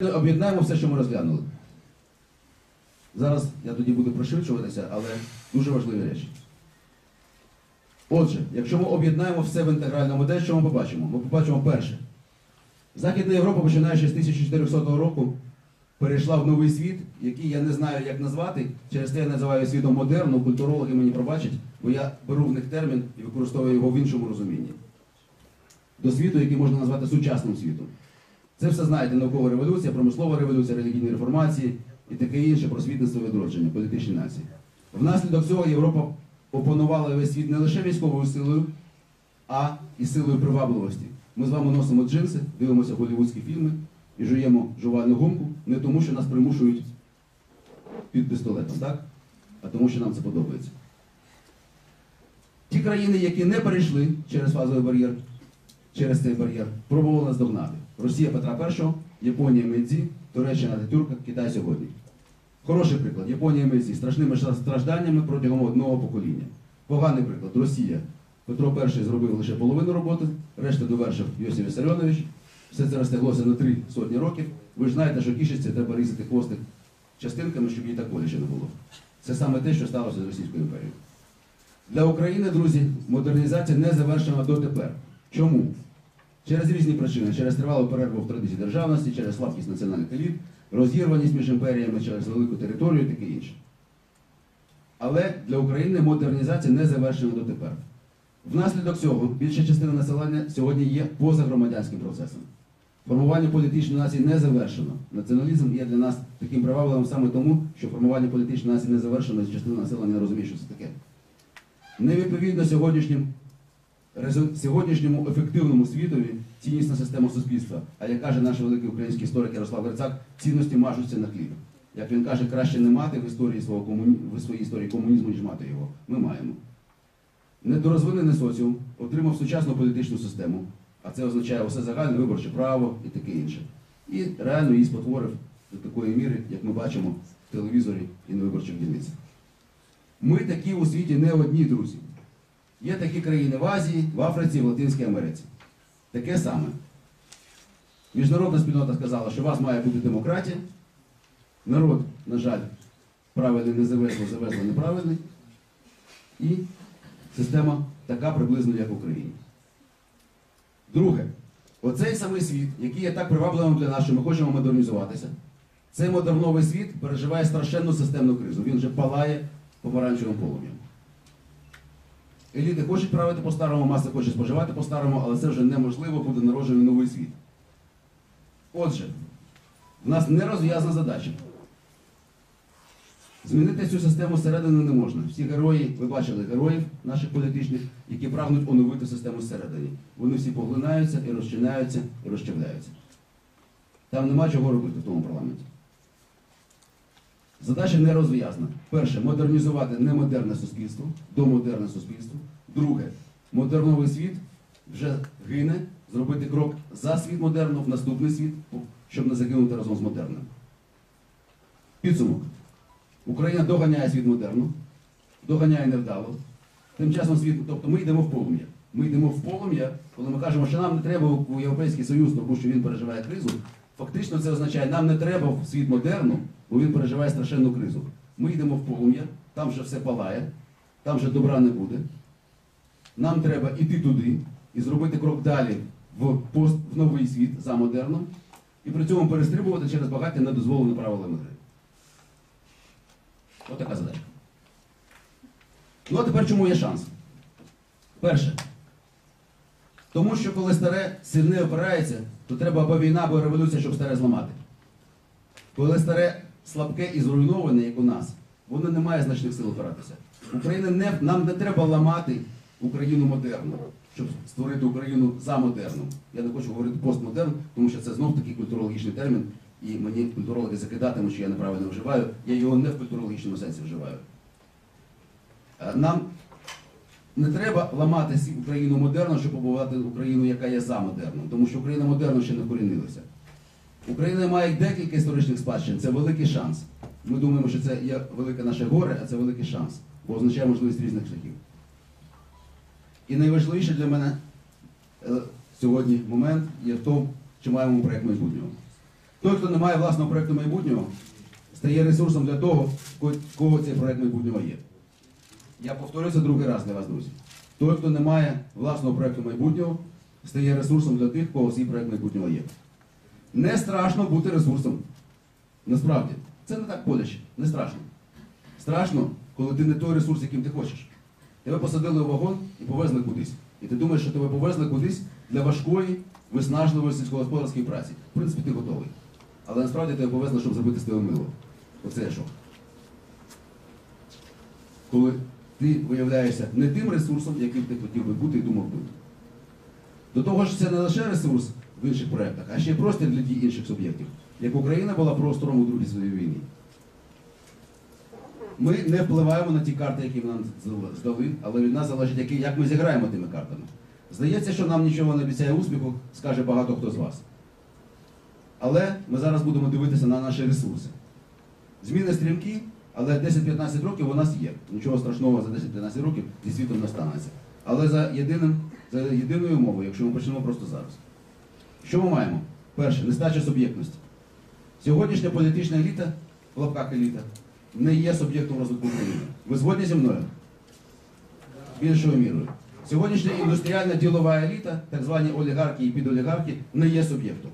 Об'єднаємо все, що ми розглянули. Зараз я тоді буду пришвидшуватися, але дуже важливі речі. Отже, якщо ми об'єднаємо все в інтегральну модель, що ми побачимо? Ми побачимо перше. Західна Європа, починаючи з 1400 року, перейшла в новий світ, який я не знаю, як назвати. Через те я називаю світом модерну, культурологи мені пробачать, бо я беру в них термін і використовую його в іншому розумінні. До світу, який можна назвати сучасним світом. Це все знаєте, наукова революція, промислова революція, релігійні реформації і таке інше просвітництво відродження, політичні нації. Внаслідок цього Європа опанувала весь світ не лише військовою силою, а і силою привабливості. Ми з вами носимо джинси, дивимося голівудські фільми і жуємо жувальну гумку не тому, що нас примушують під пістолетом, так? а тому, що нам це подобається. Ті країни, які не перейшли через фазовий бар'єр, через цей бар'єр, пробували нас догнати. Росія Петра І, Японія Медзі, Туреччина Ататюрка, Китай сьогодні. Хороший приклад. Японія Медзі страшними стражданнями протягом одного покоління. Поганий приклад. Росія. Петро І зробив лише половину роботи, решта довершив Йосиф Вісаріонович. Все це розтяглося на три сотні років. Ви ж знаєте, що кішечці треба різати хвостик частинками, щоб їй так боляче не було. Це саме те, що сталося з Російською імперією. Для України, друзі, модернізація не завершена дотепер. Чому? Через різні причини, через тривалу перерву в традиції державності, через слабкість національних еліт, розірваність між імперіями, через велику територію і таке інше. Але для України модернізація не завершена дотепер. Внаслідок цього більша частина населення сьогодні є позагромадянським процесом. Формування політичної нації не завершено. Націоналізм є для нас таким привабливим саме тому, що формування політичної нації не завершено, і частина населення не розуміє, що це таке. Невідповідно сьогоднішнім сьогоднішньому ефективному світові ціннісна система суспільства. А як каже наш великий український історик Ярослав Грицак, цінності мажуться на хліб. Як він каже, краще не мати в історії свого комуні... в своїй історії комунізму, ніж мати його. Ми маємо. Недорозвинений соціум отримав сучасну політичну систему, а це означає усе загальне виборче право і таке інше. І реально її спотворив до такої міри, як ми бачимо в телевізорі і на виборчих дільницях. Ми такі у світі не одні, друзі. Є такі країни в Азії, в Африці, в Латинській Америці. Таке саме. Міжнародна спільнота сказала, що у вас має бути демократія. Народ, на жаль, правильний не завезло, завезло неправильний. І система така приблизно, як в Україні. Друге, оцей самий світ, який є так привабливим для нас, що ми хочемо модернізуватися, цей модерновий світ переживає страшенну системну кризу. Він вже палає помаранчевим полум'ям. Еліти хочуть правити по-старому, маса хоче споживати по-старому, але це вже неможливо, буде народжений новий світ. Отже, в нас не розв'язана задача. Змінити цю систему зсередини не можна. Всі герої, ви бачили героїв наших політичних, які прагнуть оновити систему зсередині. Вони всі поглинаються і розчиняються, і розчавляються. Там нема чого робити в тому парламенті. Задача не розв'язана. Перше, модернізувати немодерне суспільство, домодерне суспільство. Друге, модерновий світ вже гине, зробити крок за світ модерну в наступний світ, щоб не загинути разом з модерним. Підсумок. Україна доганяє світ модерну, доганяє невдало. Тим часом світ, тобто ми йдемо в полум'я. Ми йдемо в полум'я, коли ми кажемо, що нам не треба у Європейський Союз, тому що він переживає кризу. Фактично це означає, нам не треба в світ модерну, бо він переживає страшенну кризу. Ми йдемо в полум'я, там вже все палає, там вже добра не буде. Нам треба йти туди і зробити крок далі в, пост, в новий світ за модерном, і при цьому перестрибувати через багаття недозволеними правилами гри. Ось така задача. Ну а тепер чому є шанс? Перше. Тому що коли старе сильне опирається, то треба або війна, або революція, щоб старе зламати. Коли старе слабке і зруйноване, як у нас, воно не має значних сил опиратися. Україна не, нам не треба ламати Україну модерну, щоб створити Україну за модерну. Я не хочу говорити постмодерн, тому що це знов такий культурологічний термін, і мені культурологи закидатимуть, що я неправильно вживаю. Я його не в культурологічному сенсі вживаю. Е, Нам не треба ламати Україну модерну, щоб побувати Україну, яка є за модерном, тому що Україна модерно ще не вкорінилася. Україна має декілька історичних спадщин, це великий шанс. Ми думаємо, що це є велике наше горе, а це великий шанс, бо означає можливість різних шляхів. І найважливіше для мене е, сьогодні момент є в тому, що маємо проєкт майбутнього. Той, хто не має власного проєкту майбутнього, стає ресурсом для того, кого цей проєкт майбутнього є. Я повторюю це другий раз для вас, друзі. Той, хто не має власного проєкту майбутнього, стає ресурсом для тих, кого цей проєкт майбутнього є. Не страшно бути ресурсом. Насправді, це не так боляче, не страшно. Страшно, коли ти не той ресурс, яким ти хочеш. Тебе посадили у вагон і повезли кудись. І ти думаєш, що тебе повезли кудись для важкої, виснажливої сільськогосподарської праці. В принципі, ти готовий. Але насправді тебе повезли, щоб зробити з тебе мило. Оце шок. Коли ти виявляєшся не тим ресурсом, яким ти хотів би бути і думав бути. До того ж, це не лише ресурс в інших проєктах, а ще й простір для дій інших суб'єктів. Як Україна була простором у Другій світовій війні. Ми не впливаємо на ті карти, які нам здали, але від нас залежить, як ми зіграємо тими картами. Здається, що нам нічого не обіцяє успіху, скаже багато хто з вас. Але ми зараз будемо дивитися на наші ресурси. Зміни стрімкі, але 10-15 років у нас є. Нічого страшного за 10-15 років зі світом не станеться. Але за, єдиним, за єдиною умовою, якщо ми почнемо просто зараз. Що ми маємо? Перше, нестача суб'єктності. Сьогоднішня політична еліта, в лапках еліта, не є суб'єктом розвитку України. Ви згодні зі мною? Більшою мірою. Сьогоднішня індустріальна ділова еліта, так звані олігархи і підолігархи, не є суб'єктом.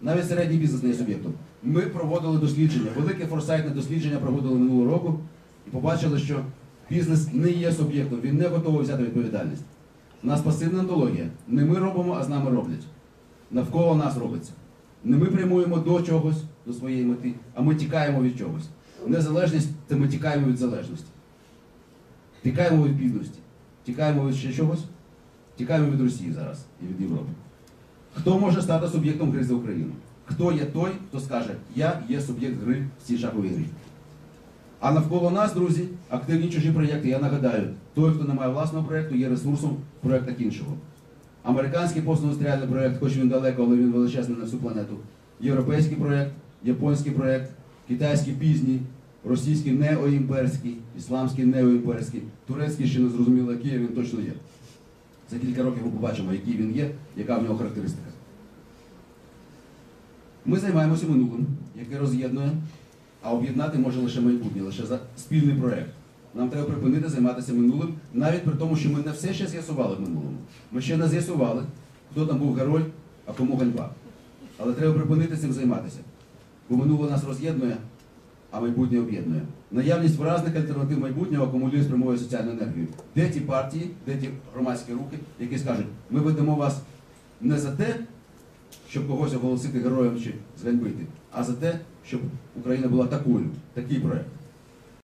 Навіть середній бізнес не є суб'єктом. Ми проводили дослідження, велике форсайтне дослідження проводили минулого року і побачили, що бізнес не є суб'єктом, він не готовий взяти відповідальність. У нас пасивна антологія. Не ми робимо, а з нами роблять. Навколо нас робиться. Не ми прямуємо до чогось, до своєї мети, а ми тікаємо від чогось. Незалежність це ми тікаємо від залежності. Тікаємо від бідності. Тікаємо від ще чогось. Тікаємо від Росії зараз і від Європи. Хто може стати суб'єктом гри за Україну? Хто є той, хто скаже, я є суб'єкт гри в цій шаховій грі? А навколо нас, друзі, активні чужі проєкти. Я нагадаю, той, хто не має власного проєкту, є ресурсом в проєктах іншого. Американський постіндустріальний проєкт, хоч він далеко, але він величезний на всю планету. Європейський проєкт, японський проєкт, китайський пізній, російський неоімперський, ісламський неоімперський, турецький ще не зрозуміло, який він точно є. За кілька років ми побачимо, який він є, яка в нього характеристика. Ми займаємося минулим, яке роз'єднує, а об'єднати може лише майбутнє, лише за спільний проєкт. Нам треба припинити займатися минулим, навіть при тому, що ми не все ще з'ясували в минулому. Ми ще не з'ясували, хто там був герой, а кому ганьба. Але треба припинити цим займатися. Бо минуле нас роз'єднує, а майбутнє об'єднує. Наявність виразних альтернатив майбутнього акумулює спрямовує соціальну енергію. Де ті партії, де ті громадські рухи, які скажуть, ми ведемо вас не за те, щоб когось оголосити героєм чи зганьбити, а за те, щоб Україна була такою, такий проект.